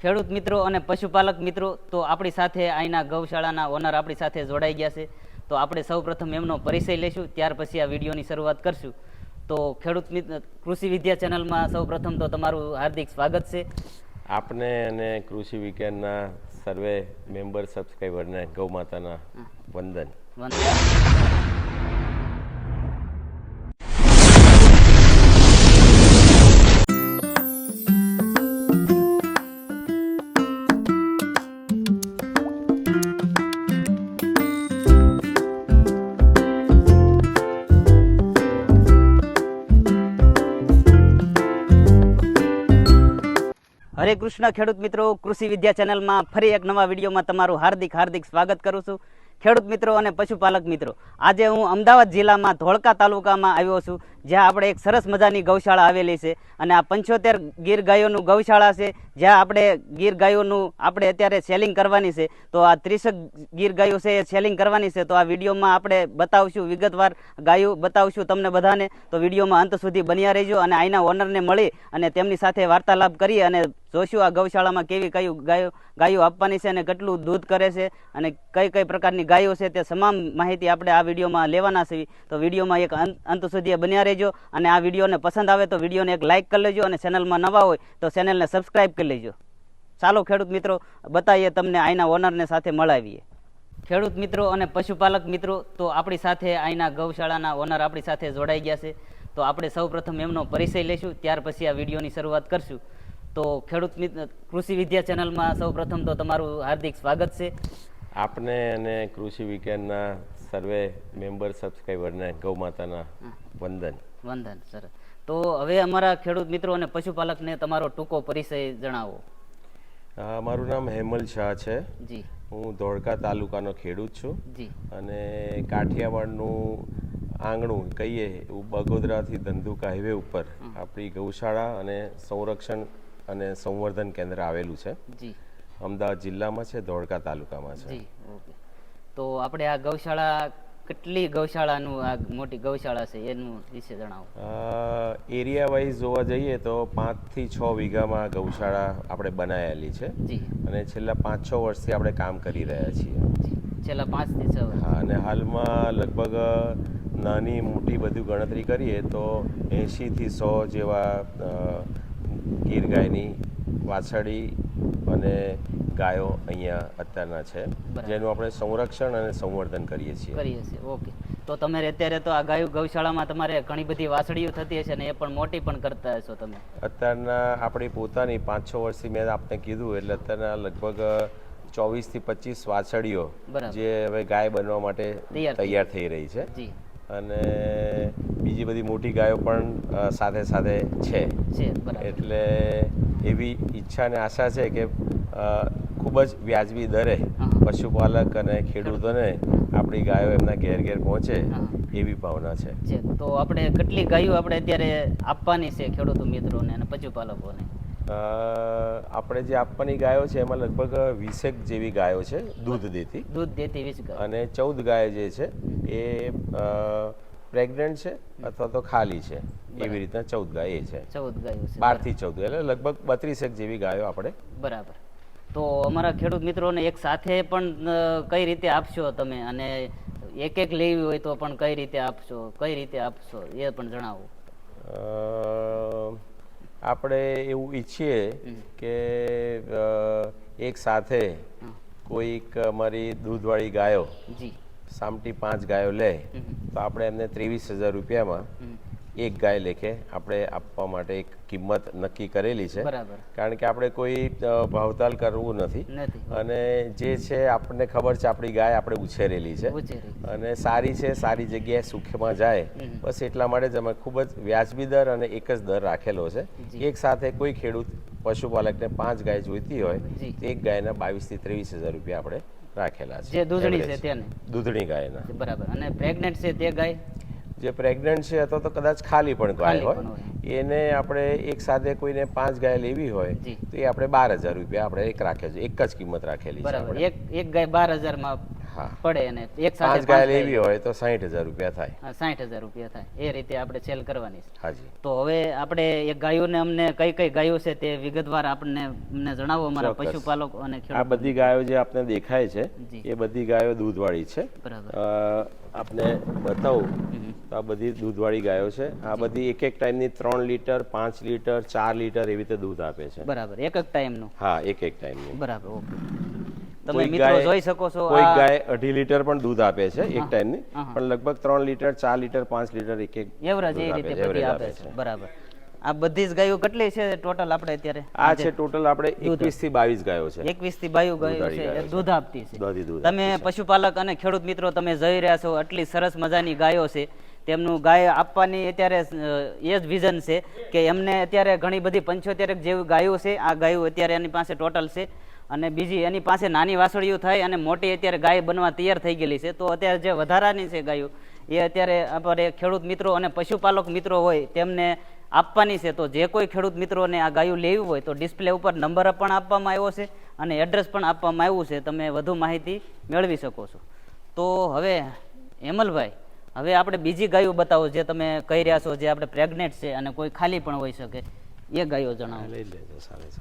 ખેડૂત મિત્રો અને પશુપાલક મિત્રો તો આપણી સાથે અહીંના ગૌશાળાના ઓનર આપણી સાથે જોડાઈ ગયા છે. તો આપણે સૌપ્રથમ એમનો પરિચય લઈશું ત્યાર પછી આ વિડીયોની શરૂઆત કરશું. તો ખેડૂત મિત્ર કૃષિ વિદ્યા ચેનલમાં સૌપ્રથમ તો તમારું હાર્દિક સ્વાગત છે. આપને અને કૃષિ વિજ્ઞાનના સર્વે મેમ્બર સબસ્ક્રાઈબરને ગૌ માતાના વંદન. વંદન. હરે કૃષ્ણ ખેડૂત મિત્રો, કૃષિ વિદ્યા ચેનલમાં ફરી એક નવા વિડીયોમાં તમારું હાર્દિક હાર્દિક સ્વાગત કરું છું. ખેડૂત મિત્રો અને પશુપાલક મિત્રો, આજે હું અમદાવાદ જિલ્લામાં ધોળકા તાલુકામાં આવ્યો છું. જ્યાં આપણે એક સરસ મજાની ગૌશાળા આવેલી છે અને આ પંચોતેર ગીર ગાયોનું ગૌશાળા છે, જ્યાં આપણે ગીર ગાયોનું આપણે અત્યારે સેલિંગ કરવાની છે. તો આ ત્રીસક ગીર ગાયો છે એ સેલિંગ કરવાની છે. તો આ વિડીયોમાં આપણે બતાવશું વિગતવાર ગાયો બતાવશું તમને બધાને. તો વિડીયોમાં અંત સુધી બન્યા રહેજો અને આઈના ઓનરને મળી અને તેમની સાથે વાર્તાલાપ કરી અને જોશું આ ગૌશાળામાં કેવી કયું ગાયો ગાયો આપવાની છે અને કેટલું દૂધ કરે છે અને કઈ કઈ પ્રકારની ગાયો છે તે તમામ માહિતી આપણે આ વિડીયોમાં લેવાના છે. તો વિડીયોમાં એક અંત અંત સુધી બન્યા રહેજો. અને આ વિડીયોને પસંદ આવે તો વિડીયોને એક લાઇક કરી લેજો અને ચેનલમાં નવા હોય તો ચેનલને સબસ્ક્રાઈબ કરી લેજો. ચાલો ખેડૂત મિત્રો બતાવીએ તમને અહીંના ઓનરને સાથે મળાવીએ. ખેડૂત મિત્રો અને પશુપાલક મિત્રો તો આપણી સાથે અહીંના ગૌશાળાના ઓનર આપણી સાથે જોડાઈ ગયા છે. તો આપણે સૌપ્રથમ એમનો પરિચય લઈશું ત્યાર પછી આ વિડીયોની શરૂઆત કરશું. તો ખેડૂત મિત્ર કૃષિ વિદ્યા ચેનલમાં સૌપ્રથમ તો તમારું હાર્દિક સ્વાગત છે. આપને અને કૃષિ વિજ્ઞાનના સર્વે મેમ્બર સબસ્ક્રાઈબરને ગૌ માતાના વંદન. વંદન સર. તો હવે અમારા ખેડૂત મિત્રો અને પશુપાલકને તમારો ટૂંકો પરિચય જણાવો. મારું નામ હેમલ શાહ છે. જી. હું ધોળકા તાલુકાનો ખેડૂત છું. જી. અને કાઠિયાવાડનું આંગણું કહીએ એવું બગોદરાથી ધંધુક હાઈવે ઉપર આપણી ગૌશાળા અને સંરક્ષણ અને સંવર્ધન કેન્દ્ર આવેલું છે. જી. અમદાવાદ જિલ્લામાં છે ધોળકા તાલુકામાં છે. તો આપણે આ ગૌશાળા કેટલી ગૌશાળાનું આ મોટી ગૌશાળા છે એનું વિશે જણાવો. એરિયા વાઇઝ જોવા જઈએ તો પાંચથી છ વીઘામાં ગૌશાળા આપણે બનાવેલી છે. અને છેલ્લા પાંચ છ વર્ષથી આપણે કામ કરી રહ્યા છીએ. છેલ્લા પાંચથી છ હા અને હાલમાં લગભગ નાની મોટી બધું ગણતરી કરીએ તો એંશીથી સો જેવા ગીર ગાયની વાછડી અને ગાયો અહીંયા અત્યારના છે. જેનું આપણે સંરક્ષણ અને સંવર્ધન કરીએ છીએ. કરીએ છીએ ઓકે. તો તમે અત્યારે તો આ ગાયો ગૌશાળામાં તમારે ઘણી બધી વાસળીઓ થતી હશે ને એ પણ મોટી પણ કરતા હશો તમે? અત્યારના આપણી પોતાની પાંચ છ વર્ષથી મેં આપને કીધું એટલે અત્યારના લગભગ ચોવીસથી પચીસ વાછડીઓ. જે હવે ગાય બનવા માટે તૈયાર થઈ. રહી છે. અને બીજી બધી મોટી ગાયો પણ સાથે સાથે છે. એટલે એવી ઈચ્છા અને આશા છે કે ખૂબ જ વ્યાજબી દરે પશુપાલક અને ખેડૂતોને આપણી ગાયો એમના ઘેર ઘેર પહોંચે. એવી ભાવના છે. તો આપણે કેટલી ગાયો આપણે અત્યારે આપવાની છે ખેડૂતો મિત્રોને અને પશુપાલકોને? આપણે જે આપવાની ગાયો છે એમાં લગભગ વીસેક જેવી ગાયો છે દૂધ દેતી. દૂધ દેતી વીસ અને ચૌદ ગાય જે છે એ પ્રેગ્નન્ટ છે અથવા તો ખાલી છે. એવી રીતના ચૌદ ગાય એ છે. ચૌદ ગાયો બાર બારથી ચૌદ એટલે લગભગ બત્રીસેક જેવી ગાયો આપણે બરાબર. તો અમારા ખેડૂત મિત્રોને એક સાથે પણ કઈ રીતે આપશો તમે? અને એક એક લેવી હોય તો પણ કઈ રીતે આપશો? કઈ રીતે આપશો? એ પણ જણાવો. આપણે એવું ઈચ્છીએ કે એક સાથે કોઈક અમારી દૂધવાળી ગાયો જી. સામટી પાંચ ગાયો લે તો આપણે એમને ત્રેવીસ હજાર રૂપિયામાં. એક ગાય લેખે આપણે આપવા માટે એક કિંમત નક્કી કરેલી છે. કારણ કે આપણે કોઈ ભાવતાલ કરવું નથી. અને જે છે આપણને ખબર છે આપણી ગાય આપણે ઉછેરેલી છે. અને સારી છે સારી જગ્યાએ સુખમાં જાય. બસ એટલા માટે જ અમે ખૂબ જ વ્યાજબી દર અને એક જ દર રાખેલો છે. એક સાથે કોઈ ખેડૂત પશુપાલકને પાંચ ગાય જોઈતી હોય. તો એક ગાયના બાવીસથી ત્રેવીસ હજાર રૂપિયા આપણે રાખેલા છે. જે દૂધણી છે. તેને. દૂધણી ગાયના. બરાબર. અને પ્રેગ્નન્ટ છે તે ગાય? જે પ્રેગ્નન્ટ છે અથવા તો કદાચ ખાલી પણ ગાય હોય એને આપણે એક સાથે કોઈને પાંચ ગાય લેવી હોય તો એ આપણે બાર હજાર રૂપિયા આપણે એક રાખે છે એક જ કિંમત રાખેલી છે બરાબર. એક એક ગાય બાર હજારમાં પડે અને એક સાથે પાંચ ગાય લેવી હોય તો સાહીઠ હજાર રૂપિયા થાય. સાઠ હજાર રૂપિયા થાય. એ રીતે આપણે સેલ કરવાની છે. હાજી તો હવે આપણે એ ગાયોને અમને કઈ કઈ ગાયો છે તે વિગતવાર આપણને અમને જણાવો અમારા. પશુપાલકો અને આ બધી ગાયો જે આપને દેખાય છે એ બધી ગાયો દૂધવાળી છે. બરાબર. આપને બતાવું. તો આ બધી દૂધવાળી ગાયો છે. આ બધી એક એક ટાઈમની ત્રણ લીટર પાંચ લીટર ચાર લીટર એવી રીતે દૂધ આપે છે. બરાબર. એક એક ટાઈમનું? હા એક એક ટાઈમનું. બરાબર ઓકે. તમે મિત્રો જોઈ શકો છો કોઈ ગાય અઢી લીટર પણ દૂધ આપે છે એક ટાઈમની. પણ લગભગ ત્રણ લીટર ચાર લીટર પાંચ લીટર એક એક એવરેજ એ રીતે બધી આપે છે. બરાબર. આ બધી જ ગાયો કેટલી છે ટોટલ આપણે અત્યારે? આ છે ટોટલ આપણે એકવીસથી બાવીસ ગાયો છે. એકવીસથી બાયું ગાયો છે એ ગાયો છે. દૂધ આપતી છે. તમે પશુપાલક અને ખેડૂત મિત્રો તમે જોઈ રહ્યા છો આટલી સરસ મજાની ગાયો છે. તેમનું ગાય આપવાની અત્યારે એ જ વિઝન છે કે એમને અત્યારે ઘણી બધી પંચોતેર જેવી ગાયો છે. આ ગાયો અત્યારે એની પાસે ટોટલ છે. અને બીજી એની પાસે નાની વાસળીઓ થાય અને મોટી અત્યારે ગાય બનવા તૈયાર થઈ ગયેલી છે. તો અત્યારે જે વધારાની છે ગાયો, એ અત્યારે આપણે ખેડૂત મિત્રો અને પશુપાલક મિત્રો હોય તેમને આપવાની છે. તો જે કોઈ ખેડૂત મિત્રોને આ ગાયું લેવી હોય તો ડિસ્પ્લે ઉપર નંબર પણ આપવામાં આવ્યો છે અને એડ્રેસ પણ આપવામાં આવ્યું છે. તમે વધુ માહિતી મેળવી શકો છો. તો હવે હેમલભાઈ હવે આપણે બીજી ગાયો બતાવો જે તમે કહી રહ્યા છો જે આપણે પ્રેગ્નેટ છે અને કોઈ ખાલી પણ હોઈ શકે એ ગાયો જણાવો. લઈ લેજો સારી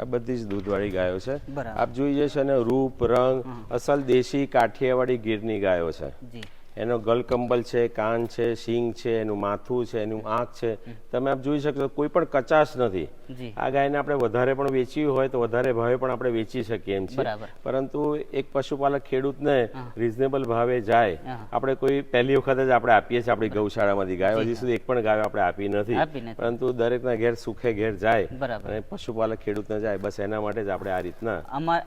આ બધી જ દૂધવાળી ગાયો છે. આપ જોઈ જશો ને રૂપ રંગ અસલ દેશી કાઠિયાવાડી ગીરની ગાયો છે. જી. એનો ગલકંબલ છે કાન છે શીંગ છે એનું માથું છે એનું આંખ છે. તમે આપ જોઈ શકો કોઈ પણ કચાશ નથી. આ ગાયને આપણે વધારે પણ વેચવી હોય તો વધારે ભાવે પણ આપણે વેચી શકીએ એમ છે પરંતુ એક પશુપાલક ખેડૂતને રિઝનેબલ ભાવે જાય આપણે કોઈ પહેલી વખત જ આપણે આપીએ છીએ આપણી ગૌશાળામાંથી ગાયો. હજી સુધી એક પણ ગાયો આપણે આપી નથી. પરંતુ દરેકના ઘેર સુખે ઘેર જાય અને પશુપાલક ખેડૂતને જાય. બસ એના માટે જ આપણે આ રીતના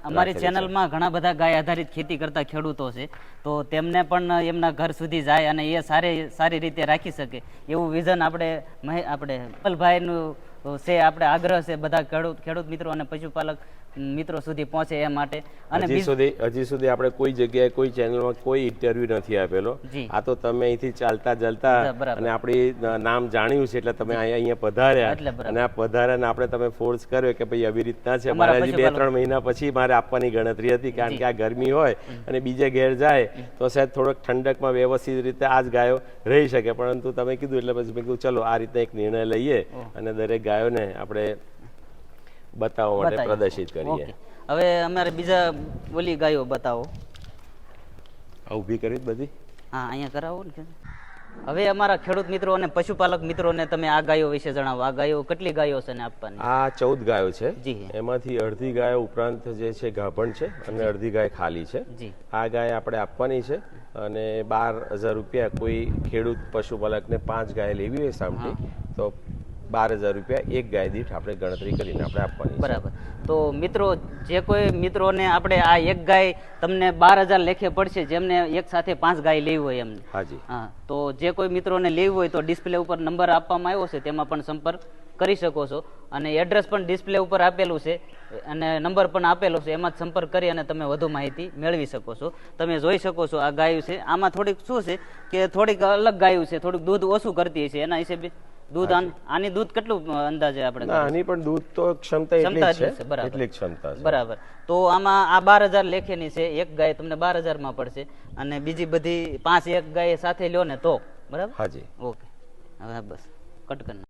અમારી ચેનલમાં ઘણા બધા ગાય આધારિત ખેતી કરતા ખેડૂતો છે. તો તેમને પણ એમના ઘર સુધી જાય અને એ સારી સારી રીતે રાખી શકે. એવું વિઝન આપણે આપણે પલભાઈનું છે, આપણે આગ્રહ છે બધા ખેડૂત ખેડૂત મિત્રો અને પશુપાલક મિત્રો સુધી પહોંચે એ માટે. અને હજી સુધી હજી સુધી આપણે કોઈ જગ્યાએ કોઈ ચેનલમાં કોઈ ઇન્ટરવ્યુ નથી આપેલો. આ તો તમે અહીંથી ચાલતા ચાલતા અને આપણી નામ જાણ્યું છે એટલે તમે અહીંયા અહીંયા પધાર્યા. અને આ પધાર્યા ને આપણે તમે ફોર્સ કર્યો કે ભાઈ આવી રીતના છે મારે હજી બે ત્રણ મહિના પછી મારે આપવાની ગણતરી હતી કારણ કે આ ગરમી હોય અને બીજે ઘેર જાય તો સાહેબ થોડોક ઠંડકમાં વ્યવસ્થિત રીતે આ જ ગાયો રહી શકે. પરંતુ તમે કીધું એટલે પછી મેં કીધું ચલો આ રીતે એક નિર્ણય લઈએ અને દરેક ગાયોને આપણે બતાવવા માટે પ્રદર્શિત કરીએ. હવે અમારે બીજા ઓલી ગાયો બતાવો. ઊભી કરી બધી? હા અહીંયા કરાવો ને હવે અમારા ખેડૂત મિત્રો અને પશુપાલક મિત્રોને તમે આ ગાયો વિશે જણાવો. આ ગાયો કેટલી ગાયો છે ને આપવાની? આ ચૌદ ગાયો છે. જી. એમાંથી અડધી ગાયો ઉપરાંત જે છે ગાભણ છે અને અડધી ગાય ખાલી છે. જી. આ ગાય આપણે આપવાની છે અને બાર હજાર રૂપિયા કોઈ ખેડૂત પશુપાલકને પાંચ ગાય લેવી હોય સામટી તો બાર હજાર રૂપિયા એક ગાય દીઠ આપણે ગણતરી કરીને આપણે આપવાની બરાબર. તો મિત્રો જે કોઈ મિત્રોને આપણે આ એક ગાય તમને બાર હજાર લેખે પડશે જેમને એક સાથે પાંચ ગાય લેવી હોય એમને. હાજી. હા તો જે કોઈ મિત્રોને લેવી હોય તો ડિસ્પ્લે ઉપર નંબર આપવામાં આવ્યો છે તેમાં પણ સંપર્ક કરી શકો છો. અને એડ્રેસ પણ ડિસ્પ્લે ઉપર આપેલું છે અને નંબર પણ આપેલો છે એમાં જ સંપર્ક કરી અને તમે વધુ માહિતી મેળવી શકો છો. તમે જોઈ શકો છો આ ગાયું છે. આમાં થોડીક શું છે કે થોડીક અલગ ગાયું છે થોડુંક દૂધ ઓછું કરતી છે એના હિસાબે દૂધ આની દૂધ કેટલું અંદાજે આપણે આની પણ દૂધ તો ક્ષમતા એટલી છે. એટલી ક્ષમતા છે. બરાબર. તો આમાં આ બાર હજાર લેખેની છે એક ગાય તમને બાર હજારમાં પડશે અને બીજી બધી પાંચ એક ગાય સાથે લ્યો ને તો બરાબર? હાજી ઓકે. હવે બસ કટ કરી